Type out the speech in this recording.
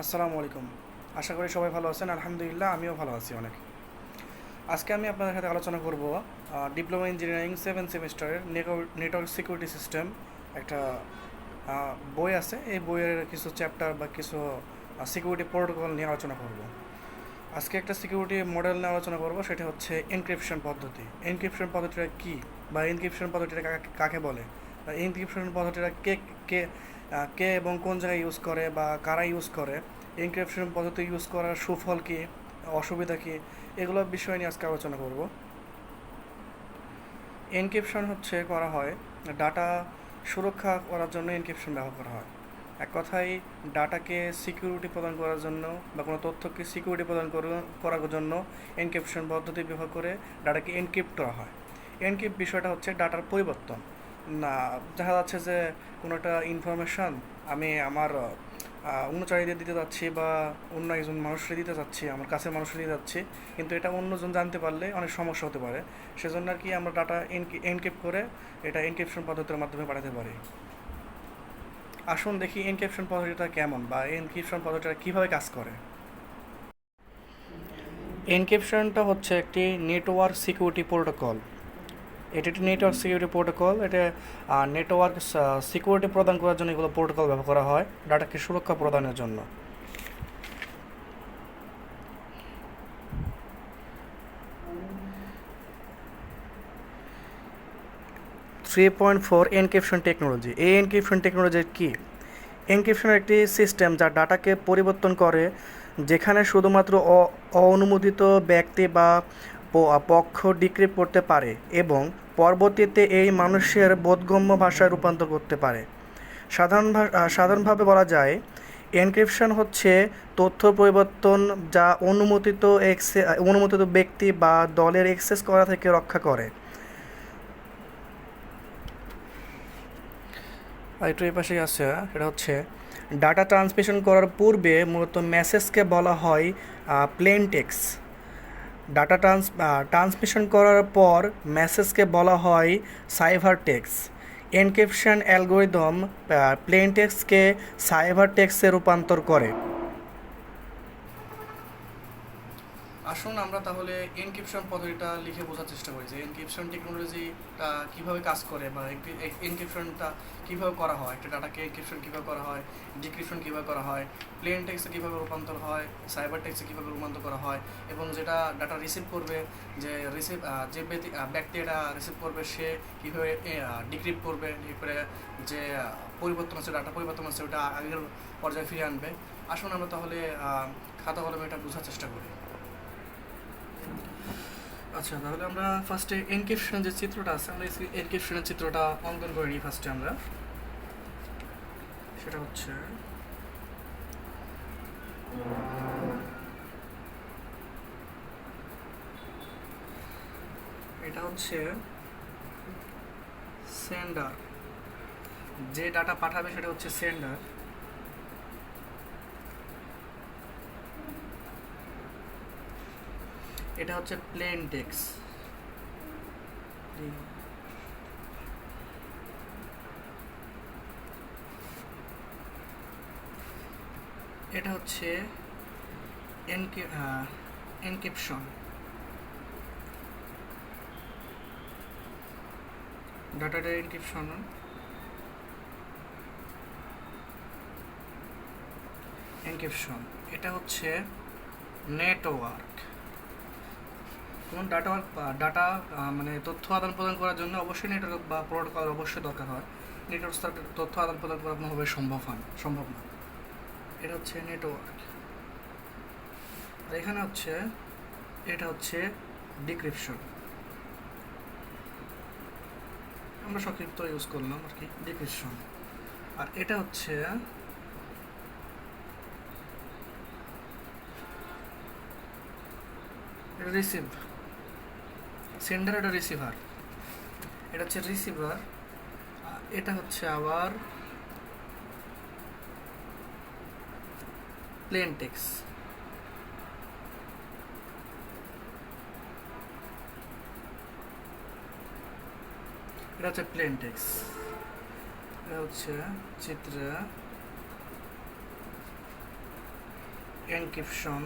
আসসালামু আলাইকুম। আশা করি সবাই ভালো আছেন। আলহামদুলিল্লাহ, আমিও ভালো আছি অনেক। আজকে আমি আপনাদের সাথে আলোচনা করব ডিপ্লোমা ইঞ্জিনিয়ারিং সেভেন সেমিস্টারের নেটওয়ার্ক সিকিউরিটি সিস্টেম একটা বই আছে। এই বইয়ের কিছু চ্যাপ্টার বা কিছু সিকিউরিটি প্রোটোকল নিয়ে আলোচনা করব। আজকে একটা সিকিউরিটি মডেল নিয়ে আলোচনা করব, সেটা হচ্ছে এনক্রিপশন পদ্ধতি। এনক্রিপশন পদ্ধতিটা কী বা এনক্রিপশন পদ্ধতিটা কাকে বলে? বা এনক্রিপশন পদ্ধতিটা কে কে কে এবং কোন জায়গায় ইউজ করে বা কারা ইউজ করে এনক্রিপশন পদ্ধতি ইউজ করার সুফল কী, অসুবিধা কী, এগুলো বিষয় নিয়ে আজকে আলোচনা করব। এনক্রিপশন হচ্ছে করা হয় ডাটা সুরক্ষা করার জন্য এনক্রিপশন ব্যবহার করা হয়। এক কথায় ডাটাকে সিকিউরিটি প্রদান করার জন্য বা কোনো তথ্যকে সিকিউরিটি প্রদান করার জন্য এনক্রিপশন পদ্ধতি ব্যবহার করে ডাটাকে এনক্রিপ্ট করা হয়। এনক্রিপ্ট বিষয়টা হচ্ছে ডাটার পরিবর্তন। না, দেখা যাচ্ছে যে কোনো একটা ইনফরমেশান আমি আমার অনুচারীদের দিতে যাচ্ছি বা অন্য একজন মানুষকে দিতে যাচ্ছি, আমার কাছের মানুষকে দিতে যাচ্ছি, কিন্তু এটা অন্যজন জানতে পারলে অনেক সমস্যা হতে পারে। সেজন্য আর কি আমরা ডাটা এনক্রিপ্ট করে এটা এনক্রিপশন পদ্ধতির মাধ্যমে পাঠাতে পারি। আসুন দেখি এনক্রিপশন পদ্ধতিটা কেমন বা এনক্রিপশন পদ্ধতিটা কীভাবে কাজ করে। এনক্রিপশনটা হচ্ছে একটি নেটওয়ার্ক সিকিউরিটি প্রোটোকল এটি একটি নেটওয়ার্ক সিকিউরিটি প্রোটোকল এটা নেটওয়ার্ক সিকিউরিটি প্রদান করার জন্য এগুলো প্রোটোকল ব্যবহার করা হয় ডাটাকে সুরক্ষা প্রদানের জন্য। Three point four encryption technology এই এনক্রিপশন টেকনোলজি কী? এনক্রিপশন একটি সিস্টেম যা ডাটাকে পরিবর্তন করে, যেখানে শুধুমাত্র অ- অনুমোদিত ব্যক্তি বা পক্ষ ডিক্রিপ্ট করতে পারে এবং পরবর্তীতে এই মানুষের বোধগম্য ভাষায় রূপান্তর করতে পারে। সাধারণ সাধারণভাবে বলা যায়, এনক্রিপশন হচ্ছে তথ্য পরিবর্তন যা অনুমোদিত এক্সে অনুমোদিত ব্যক্তি বা দলের এক্সেস করা থেকে রক্ষা করে। আর একটু এই পাশেই আছে এটা হচ্ছে ডাটা ট্রান্সমিশন করার পূর্বে মূলত মেসেজকে বলা হয় plain text data trans transmission করার পর মেসেজকে বলা হয় cipher text encryption algorithm plain টেক্সকে cipher টেক্সে রূপান্তর করে। আসুন, আমরা তাহলে এনক্রিপশন পদ্ধতিটা লিখে বোঝার চেষ্টা করি যে এনক্রিপশন টেকনোলজিটা কীভাবে কাজ করে বা এনক্রিপশনটা কীভাবে করা হয়, একটা ডাটাকে এনক্রিপশন কীভাবে করা হয় ডিক্রিপশন কীভাবে করা হয় প্লেন টেক্সে কীভাবে রূপান্তর হয় সাইবার টেক্সে কীভাবে রূপান্তর করা হয় এবং যেটা ডাটা রিসিভ করবে, যে রিসিভ যে ব্যক্তি এটা রিসিভ করবে, সে কীভাবে ডিক্রিপ করবে এরপরে যে পরিবর্তন আছে ডাটা পরিবর্তন আছে ওটা আগের পর্যায়ে ফিরে আনবে। আসুন আমরা তাহলে খাতা কলমে এটা বোঝার চেষ্টা করি। আচ্ছা তাহলে আমরা ফার্স্টে এনক্রিপশনের যে চিত্রটা আছে, আমরা এনক্রিপশনের চিত্রটা অঙ্কন করে নিই ফার্স্টে আমরা। সেটা হচ্ছে এটা হচ্ছে সেন্ডার যে ডাটা পাঠাবে সেটা হচ্ছে সেন্ডার এটা হচ্ছে প্লেন টেক্স এটা হচ্ছে এনক্রিপশন ডাটাটা এনক্রিপশন এনক্রিপশন এটা হচ্ছে নেটওয়ার্ক কোনো ডাটা ডাটা মানে তথ্য আদান প্রদান করার জন্য অবশ্যই নেটওয়ার্ক বা প্রোটোকল অবশ্যই দরকার হয়। নেটওয়ার্ক তথ্য আদান প্রদান করা কোনোভাবে সম্ভব হয় সম্ভব না। এটা হচ্ছে নেটওয়ার্ক আর এখানে হচ্ছে, এটা হচ্ছে ডিক্রিপশন আমরা সংক্ষিপ্ত ইউজ করলাম আর কি ডিক্রিপশন আর এটা হচ্ছে রিসিভ সেন্ডার এটা রিসিভার এটা হচ্ছে রিসিভার এটা হচ্ছে আবার প্লেন টেক্স এটা হচ্ছে প্লেন টেক্স এটা হচ্ছে চিত্র এনক্রিপশন